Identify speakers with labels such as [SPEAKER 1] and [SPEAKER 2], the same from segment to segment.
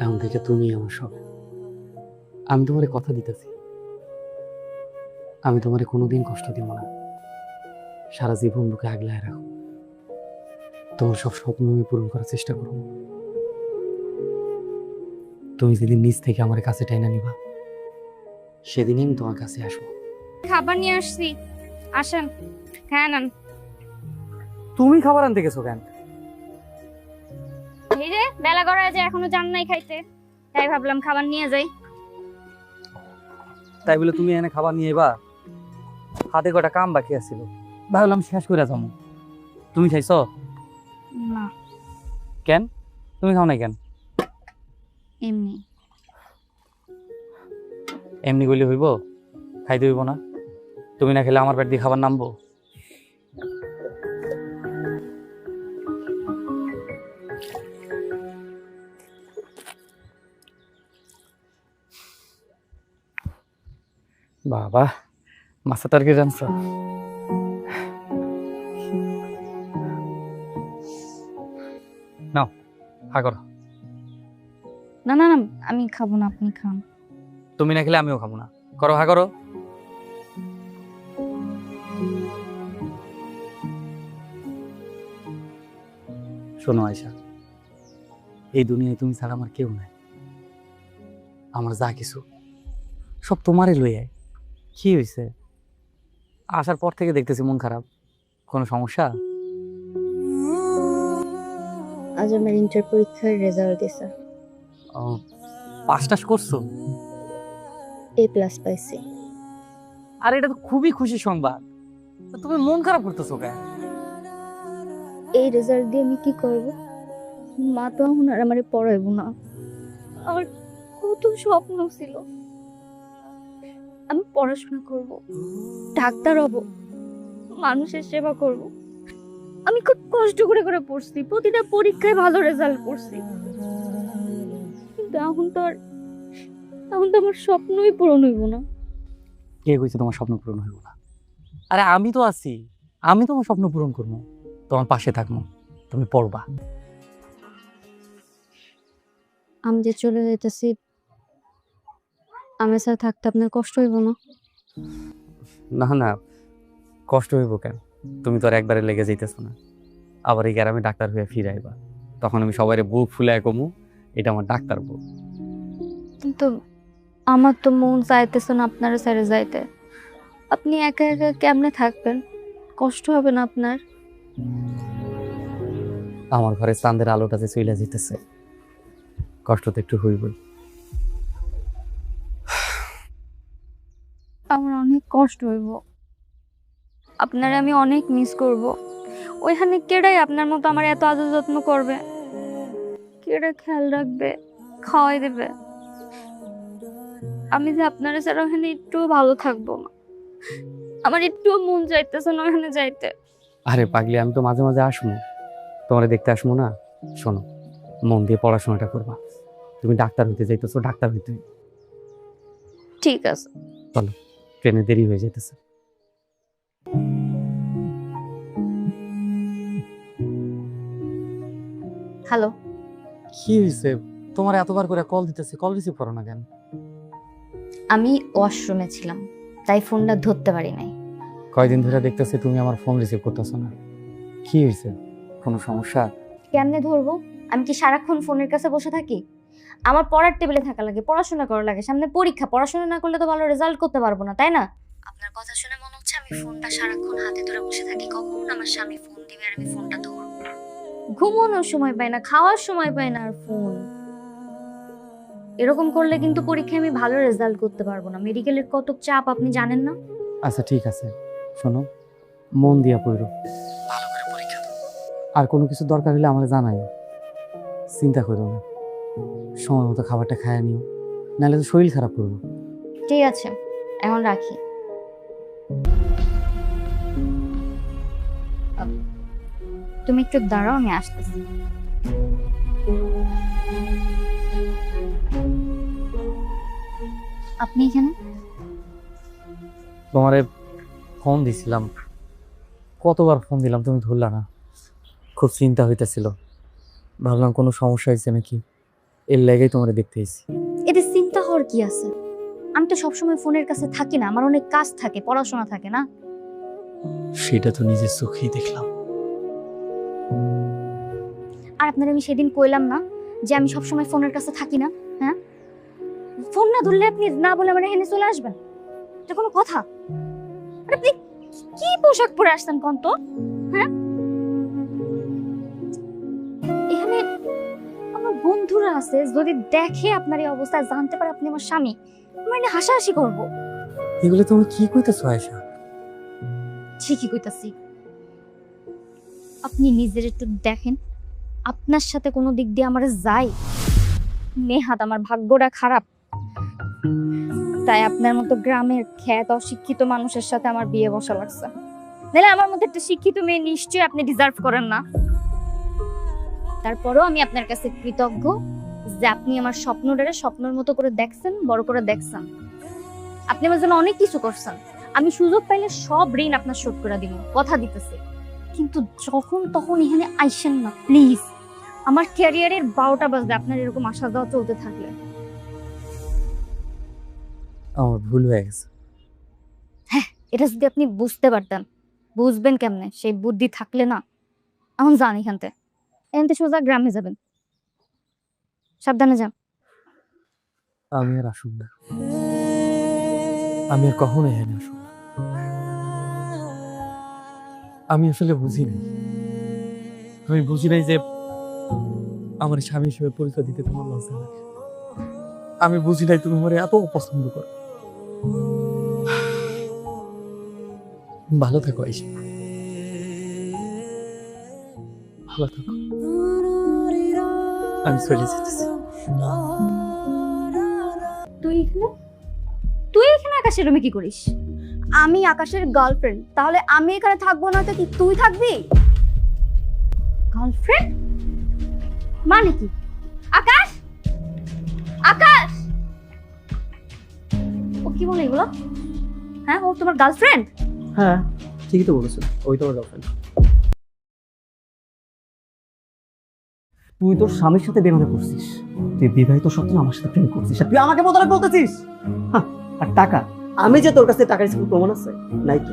[SPEAKER 1] এখন থেকে তুমি আমার সব। আমি তোমারে কথা দিতেছি। আমি তোমারে কোনোদিন কষ্ট দিব না। সারা জীবন বুকে আগলায় রাখো। তোমার সব স্বপ্ন আমি পূরণ করার চেষ্টা করব। তুমি যেদিন নিজ থেকে আমার কাছে টাইনা নিবা সেদিনই আমি তোমার কাছে আসব।
[SPEAKER 2] খাবার নিয়ে আসছি। আসেন হ্যাঁ নেন।
[SPEAKER 1] তুমি খাবার আনতে গেছো কেন?
[SPEAKER 2] বেলা গড়ায় যে এখনও যান নাই খাইতে। তাই ভাবলাম খাবার নিয়ে যাই।
[SPEAKER 1] তাই বলে তুমি এনে খাবার নিয়ে এবা। হাতে কটা কাম বাকি আছিল। ভাবলাম শেষ করে যাব তুমি খাইছো?
[SPEAKER 2] না।
[SPEAKER 1] কেন? তুমি খাও নাই কেন?
[SPEAKER 2] এমনি।
[SPEAKER 1] এমনি গলি হইব? খাইতে হইব না। তুমি না খেলে আমার পেট দিয়ে খাবার নামবো। বাবা মাছা তরকারি জানছ নাও হা করো।
[SPEAKER 2] না না না আমি খাব না আপনি খান।
[SPEAKER 1] তুমি না খেলে আমিও খাব না। করো হা করো। শোনো আয়সা এই দুনিয়ায় তুমি ছাড়া আমার কেউ নাই। আমার যা কিছু সব তোমারই লই আয় কি হয়েছে আসার পর থেকে দেখতেছি মন খারাপ। কোনো সমস্যা?
[SPEAKER 2] আজ আমার ইন্টার পরীক্ষার রেজাল্ট দিছে।
[SPEAKER 1] ও, পাস টাস করছ?
[SPEAKER 2] এ প্লাস পাইছি।
[SPEAKER 1] আর এটা তো খুবই খুশি সংবাদ। তো তুমি মন খারাপ করতেছো কেন?
[SPEAKER 2] এই রেজাল্ট দিয়ে আমি কি করব? মা তো এখন আর আমারে পড়াইব না। আমার কত স্বপ্ন ছিল। আমি পড়াশোনা করব ডাক্তার হব মানুষের সেবা করব। আমি খুব কষ্ট করে করে পড়ছি প্রতিটা পরীক্ষায় ভালো রেজাল্ট করছি কিন্তু এখন তো আর এখন তো আমার স্বপ্নই পূরণ হইব না।
[SPEAKER 1] কে কইছে তোমার স্বপ্ন পূরণ হইব না? আরে আমি তো আছি আমি তোমার স্বপ্ন পূরণ করব। তোমার পাশে থাকব তুমি পড়বা।
[SPEAKER 2] আমি যে চলে যাইতেছি আমি স্যার থাকতে আপনার কষ্ট হইব না?
[SPEAKER 1] না না। কষ্ট হইব কেন? তুমি তো আর একবারে লেগে যাইতেছো না। আবার এই গ্রামে ডাক্তার হয়ে ফিরাইবা তখন আমি সবাই বুক ফুলে কমু এটা আমার ডাক্তার বউ।
[SPEAKER 2] কিন্তু আমার তো মন চাইতেছে না আপনারা স্যারে যাইতে। আপনি একা একা কেমনে থাকবেন? কষ্ট হবে না আপনার?
[SPEAKER 1] আমার ঘরে চাঁদের আলোটা যে চলে যেতেছে কষ্ট তো একটু হইবই।
[SPEAKER 2] কষ্ট হইব। আপনারে আমি অনেক মিস করব। ওইখানে কেডাই আপনার মতো আমার এত আদর যত্ন করবে? কেডা খেয়াল রাখবে? খাওয়াই দেবে? আমি যে আপনারা ছাড়া ওখানে একটু ভালো থাকব না। আমার একটু মন চাইতেছে না ওখানে যাইতে।
[SPEAKER 1] আরে পাগলি আমি তো মাঝে মাঝে আসব তোমারে দেখতে আসব না? শোনো মন দিয়ে পড়াশোনাটা করবা। তুমি ডাক্তার হইতে যাইতেছো ডাক্তার হইতে।
[SPEAKER 2] ঠিক আছে।
[SPEAKER 1] ট্রেনে দেরি হয়ে যেতেছে
[SPEAKER 2] হ্যালো।
[SPEAKER 1] কি হয়েছে তোমার এতবার করে কল দিতেছি কল রিসিভ করো না কেন?
[SPEAKER 2] আমি ওয়াশরুমে ছিলাম তাই ফোনটা ধরতে পারি নাই।
[SPEAKER 1] কয়দিন ধরে দেখতেছি তুমি আমার ফোন রিসিভ করতেছো না। কি হয়েছে কোনো সমস্যা?
[SPEAKER 2] কেমনে ধরবো? আমি কি সারাক্ষণ ফোনের কাছে বসে থাকি? আমার পড়ার টেবিলে থাকা লাগে পড়াশোনা করা লাগে সামনে পরীক্ষা পড়াশোনা না করলে তো ভালো রেজাল্ট করতে পারব না তাই না? আপনার কথা শুনে মনে হচ্ছে আমি ফোনটা সারাক্ষণ হাতে ধরে বসে থাকি কখন আমার স্বামী ফোন দিবে আর আমি ফোনটা ধরবো ঘুমানোর সময় পাই না খাওয়ার সময় পাই না আর ফোন। এরকম করলে কিন্তু পরীক্ষায় আমি ভালো রেজাল্ট করতে পারব না। মেডিকেলের কত চাপ আপনি জানেন না?
[SPEAKER 1] আচ্ছা ঠিক আছে। শোনো মন দিয়া পড়ো। ভালো করে পরীক্ষা দাও। আর কোনো কিছু দরকার হলে আমাকে জানাই চিন্তা করো না। সময় মতো খাবারটা খায় নিও। নাহলে তো শরীর খারাপ করব।
[SPEAKER 2] ঠিক আছে এখন রাখি। তুমি একটু দাঁড়াও আমি আসতেছি। আপনি এখানে?
[SPEAKER 1] তোমারে ফোন দিছিলাম। কতবার ফোন দিলাম তুমি ধরলা না। খুব চিন্তা হইতেছিল। ভাবলাম কোনো সমস্যা হয়েছে নাকি? এর লেগেই তোমার দেখতে এসেছি।
[SPEAKER 2] এতে চিন্তা হওয়ার কি আছে? আমি তো সবসময় ফোনের কাছে থাকি না আমার অনেক কাজ থাকে পড়াশোনা থাকে না।
[SPEAKER 1] সেটা তো নিজের চোখেই দেখলাম।
[SPEAKER 2] আর আপনার আমি সেদিন কইলাম না যে আমি সবসময় ফোনের কাছে থাকি না হ্যাঁ? ফোন না ধরলে আপনি না বলে আমার এখানে চলে আসবেন? এটা কোনো কথা? আর আপনি কি পোশাক পরে আসছেন কন্ত? হ্যাঁ? বন্ধুরা আছে যদি দেখে আপনার এই অবস্থা জানতে পারে আপনি আমার স্বামী মানে হাসাহাসি করব।
[SPEAKER 1] এগুলো তুমি কি কইতেছো আয়সা
[SPEAKER 2] ঠিকই কইতাছি। আপনি নিজের একটু দেখেন আপনার সাথে কোনো দিক দিয়ে আমার যাই নেহাত আমার ভাগ্যটা খারাপ। তাই আপনার মতো গ্রামের খ্যাত অশিক্ষিত মানুষের সাথে আমার বিয়ে বসা লাগছে। নাহলে আমার মতো একটা শিক্ষিত মেয়ে নিশ্চয়ই আপনি ডিজার্ভ করেন না। তারপরেও আমি আপনার কাছে কৃতজ্ঞ যে আপনি আমার স্বপ্নটারে স্বপ্নের মতো করে দেখছেন বড় করে দেখছেন। আপনি আমার জন্য অনেক কিছু করছেন। আমি সুযোগ পাইলে সব ঋণ আপনার শোধ করে দিব কথা দিতেছি। কিন্তু যখন তখন এখানে আইসেন না প্লিজ। আমার ক্যারিয়ারের বারোটা বাজবে আপনার এরকম আসা যাওয়া চলতে থাকলে।
[SPEAKER 1] আমার ভুল হয়ে গেছে।
[SPEAKER 2] এটা যদি আপনি বুঝতে পারতেন। বুঝবেন কেমনে? সেই বুদ্ধি থাকলে না এখন যান এখান থেকে সোজা গ্রামে যাবেন। সাবধানে যান।
[SPEAKER 1] আমি আর আসুন না। আমি আর কখনো এখানে আসুন আমি আসলে বুঝি নাই আমি বুঝি নাই যে আমার স্বামী হিসেবে পরিচয় দিতে তোমার লজ্জা লাগে। আমি বুঝি নাই তুমি আমার এত অপছন্দ করো। ভালো থাকো, আইসা। ভালো থাকো। আমি চলে যেতেছি।
[SPEAKER 2] তুই এখানে? তুই এখানে আকাশের রুমে কি করিস?
[SPEAKER 3] আমি আকাশের গার্লফ্রেন্ড তাহলে আমি এখানে থাকব না তো কি তুই থাকবি?
[SPEAKER 2] গার্লফ্রেন্ড মানে কি? আকাশ? আকাশ? ও কি বলে এগুলো? হ্যাঁ ও তোমার গার্লফ্রেন্ড
[SPEAKER 1] হ্যাঁ ঠিকই তো বলেছ ওই তোমার গার্লফ্রেন্ড
[SPEAKER 4] তুই তোর স্বামীর সাথে বেরোনে করছিস। তুই বিবাহিত সত্ত্বেও আমার সাথে প্রেম করছিস। তুই আমাকে প্রতারক বলতেছিস? আর টাকা? আমি যে তোর কাছে টাকা রিসিভ প্রমাণ আছে? নাই তো।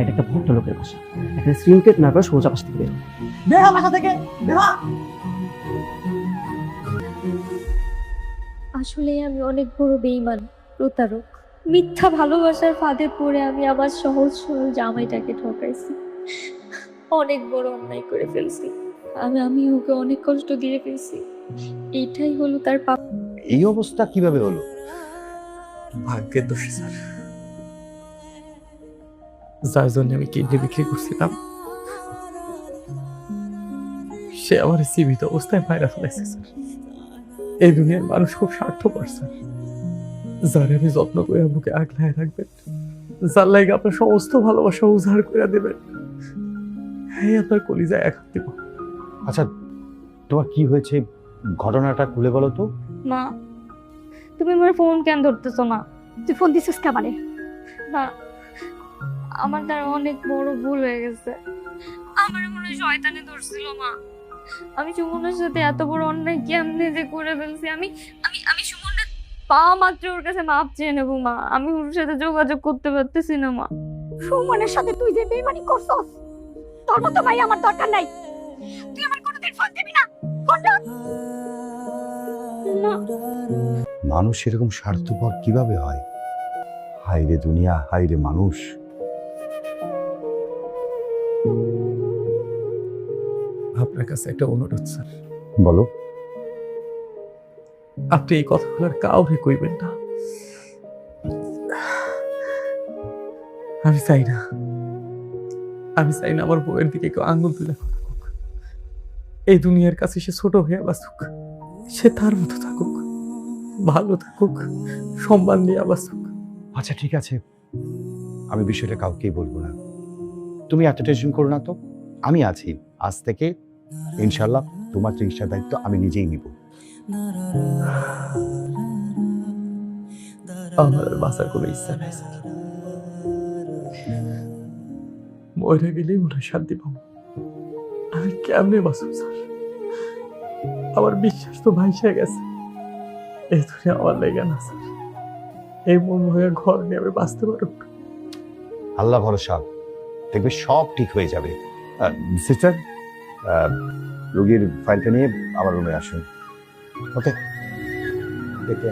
[SPEAKER 4] এটা একটা ভদ্র লোকের ভাষা এখানে সিনকেট না করে সোজা পাশ থেকে বেরো বেহা বাসা থেকে! বেহা
[SPEAKER 5] আসলে আমি অনেক বড় বেইমান প্রতারক। মিথ্যা ভালোবাসার ফাঁদে পড়ে আমি আমার সহজ সরল জামাইটাকে ঠকাইছি। অনেক বড় অন্যায় করে ফেলছি। আমি আমি ওকে অনেক কষ্ট দিয়ে ফেলছি। এটাই হলো তার পাপ
[SPEAKER 6] এই অবস্থা কীভাবে হলো?
[SPEAKER 1] ভাগ্যের দোষী স্যার। যার জন্য আমি কিডনি বিক্রি করছিলাম সে আমার জীবিত অবস্থায় মায়েরা ফেলাইছে স্যার। এই দুনিয়ার মানুষ খুব স্বার্থপর স্যার। যার আমি যত্ন করে বুকে আগলায় রাখবেন যার লাগে আপনার সমস্ত ভালোবাসা উজাড় করে দেবেন হ্যাঁ আপনার কলিজায় এক দিব।
[SPEAKER 6] আচ্ছা তোমার কি হয়েছে? ঘটনাটা খুলে বলো তো।
[SPEAKER 2] মা তুমি আমার ফোন কেন ধরতেছো না
[SPEAKER 3] তুই ফোন দিছিস কামারে
[SPEAKER 2] না আমার দ্বারা অনেক বড় ভুল হয়ে গেছে। আমার মনে শয়তানে ধরছিল মা। আমি সুমনের সাথে এত বড় অন্যায় কেমনে যে করে ফেলছি? আমি আমি আমি সুমনের পাওয়া মাত্র ওর কাছে মাপ চেয়ে নেব মা। আমি ওর সাথে যোগাযোগ করতে পারতেছি না মা।
[SPEAKER 3] সুমনের সাথে তুই যে বেইমানি করছস তোর মতো ভাই আমার দরকার নাই।
[SPEAKER 6] মানুষ এরকম স্বার্থপর কীভাবে হয়? হাইরে দুনিয়া হাইরে মানুষ।
[SPEAKER 1] আপনার কাছে একটা অনুরোধ স্যার।
[SPEAKER 6] বলো।
[SPEAKER 1] আপনি এই কথাগুলো কাউকে কইবেন না। আমি চাই না। আমি চাই না আমার বউয়ের দিকে কেউ আঙ্গুল তুলে এই দুনিয়ার কাছে সে ছোট হয়ে বাঁচুক। সে তার মতো থাকুক ভালো থাকুক সম্মান নিয়ে বাঁচুক।
[SPEAKER 6] আচ্ছা ঠিক আছে। আমি বিষয়টা কাউকেই বলব না। তুমি এত টেনশন করো না তো। আমি আছি। আজ থেকে ইনশাল্লাহ তোমার চিকিৎসার দায়িত্ব আমি নিজেই নিব।
[SPEAKER 1] আমার বাঁচার কোনো ইচ্ছা নাই মরে গেলেই মনে শান্তি পাবো। আমি কেমনে বাঁচব স্যার?
[SPEAKER 7] আমার বিশ্বাস তো ভাইসা গেছে। এই দুনিয়া আমার লেগে না স্যার। এই মন হয়ে ঘর নিয়ে আমি বাঁচতে পারব না।
[SPEAKER 6] আল্লাহ ভরসা দেখবে সব ঠিক হয়ে যাবে। সিস্টার রোগীর ফাইলটা নিয়ে আমার রুমে আসুন। ওকে। দেখে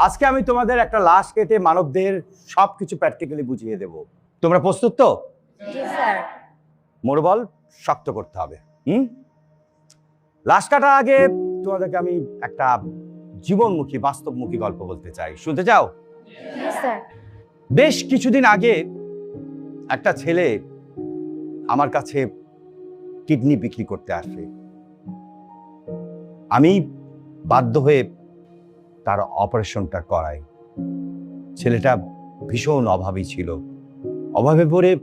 [SPEAKER 6] আজকে আমি তোমাদের একটা লাশ কেটে মানবদের সবকিছু প্র্যাকটিক্যালি বুঝিয়ে দেব। তোমরা প্রস্তুত তো? মনোবল শক্ত করতে হবে হুম? লাশ কাটার আগে তোমাদেরকে আমি একটা জীবনমুখী বাস্তবমুখী গল্প বলতে চাই। শুনতে চাও? বেশ কিছুদিন আগে একটা ছেলে আমার কাছে কিডনি বিক্রি করতে আসে। আমি বাধ্য হয়ে তার অপারেশনটা করাই ছেলেটা ভীষণ অভাবী ছিল। অভাবে পড়ে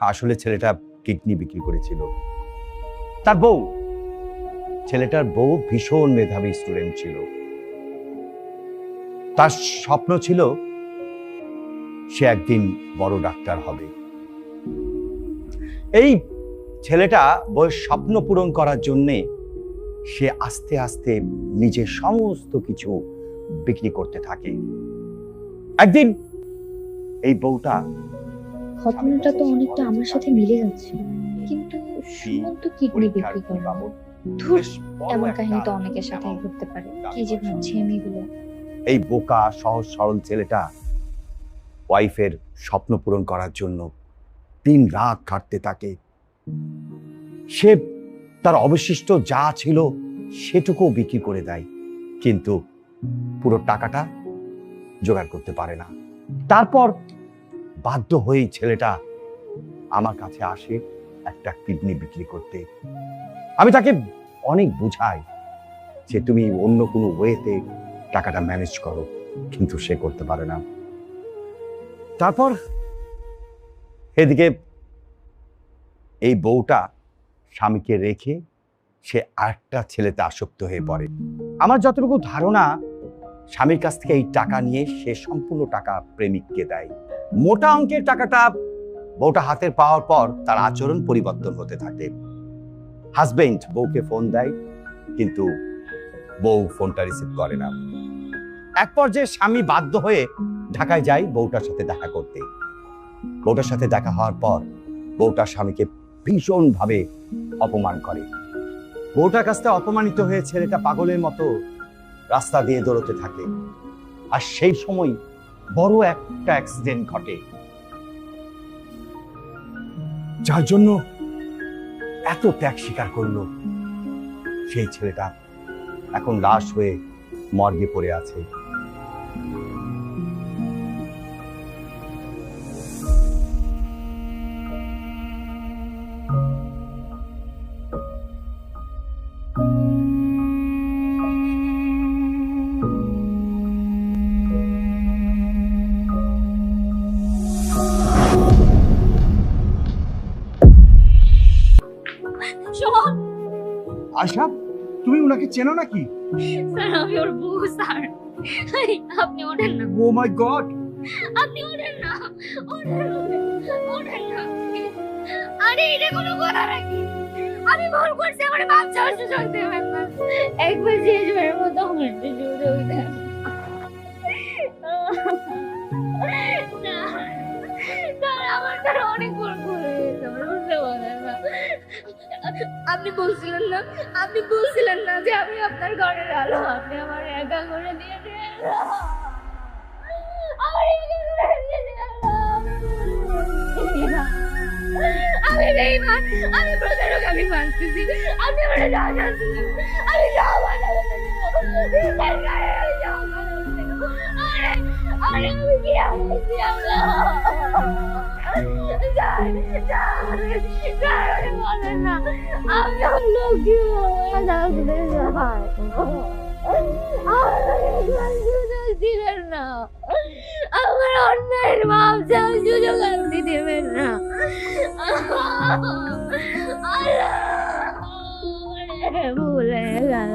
[SPEAKER 6] আসলে ছেলেটা কিডনি বিক্রি করেছিল। তার বউ। ছেলেটার বউ ভীষণ মেধাবী স্টুডেন্ট ছিল। তার স্বপ্ন ছিল সে একদিন বড় ডাক্তার হবে। এই ছেলেটা বয়স স্বপ্ন পূরণ করার জন্যে সে আস্তে আস্তে নিজের সমস্ত কিছু বিক্রি করতে থাকে। একদিন এই বউটা
[SPEAKER 5] ঘটনাটা তো অনেকটা আমার সাথে মিলে যাচ্ছে। কিন্তু সুমন তো কিডনি বিক্রি করে। ধুর, এমন কাহিনী তো অনেকের সাথে ঘটতে পারে। কি যে ভাবছি আমি এগুলো
[SPEAKER 6] এই বোকা সহজ সরল ছেলেটা ওয়াইফের স্বপ্ন পূরণ করার জন্য দিন রাত খাটতে থাকে। সে তার অবশিষ্ট যা ছিল সেটুকু বিক্রি করে দেয়। কিন্তু পুরো টাকাটা জোগাড় করতে পারে না। তারপর বাধ্য হয়েই ছেলেটা আমার কাছে আসে একটা কিডনি বিক্রি করতে। আমি তাকে অনেক বুঝাই যে তুমি অন্য কোনো ওয়েতে টাকাটা ম্যানেজ করো, কিন্তু সে করতে পারে না। তারপর এদিকে এই বউটা স্বামীকে রেখে সে আরেকটা ছেলেতে আসক্ত হয়ে পড়ে। আমার যতটুকু ধারণা স্বামীর কাছ থেকে এই টাকা নিয়ে সে সম্পূর্ণ টাকা প্রেমিককে দেয়। মোটা অঙ্কের টাকাটা বউটা হাতের পাওয়ার পর তার আচরণ পরিবর্তন হতে থাকে। হাজবেন্ড বউকে ফোন দেয়, কিন্তু বউ ফোনটা রিসিভ করে না। এক পর্যায়ে স্বামী বাধ্য হয়ে ঢাকায় যায় বউটার সাথে দেখা করতে। বউটার সাথে দেখা হওয়ার পর বউটার স্বামীকে ভীষণভাবে অপমান করে। বউটার কাছ থেকে অপমানিত হয়ে ছেলেটা পাগলের মতো রাস্তা দিয়ে দৌড়তে থাকে। আর সেই সময় বড় একটা অ্যাক্সিডেন্ট ঘটে। যার জন্য এত ত্যাগ স্বীকার করল। সেই ছেলেটা এখন লাশ হয়ে মর্গে পড়ে আছে।
[SPEAKER 2] শোন।
[SPEAKER 6] আশা তুমি ওনাকে চেনো নাকি?
[SPEAKER 2] স্যার আমি ওর বউ স্যার। আপনি ওঠেন না।
[SPEAKER 6] ও মাই গড
[SPEAKER 2] আপনি ওঠেন না। ওঠেন ওঠেন, না। আরে এটা কোনো কথা নাকি? আমি ভুল করছি আমার চাওয়ার সুযোগ দেবেন না একবার শেষবারের মতো হাঁটতে সুযোগ দেন আমার অনেক আপনি বলছিলেন না আপনি বলছিলেন না যে আমি আপনার ঘরের আলো আপনি আমার একা করে দিয়ে আমি আমি প্রতারক আমি মানতেছি আমি আমি আমি আমি লোক কি দিবেন না আমার অন্যায়ের মাপ যাওয়ার সুযোগ আপনি দেবেন না ভুলে গেল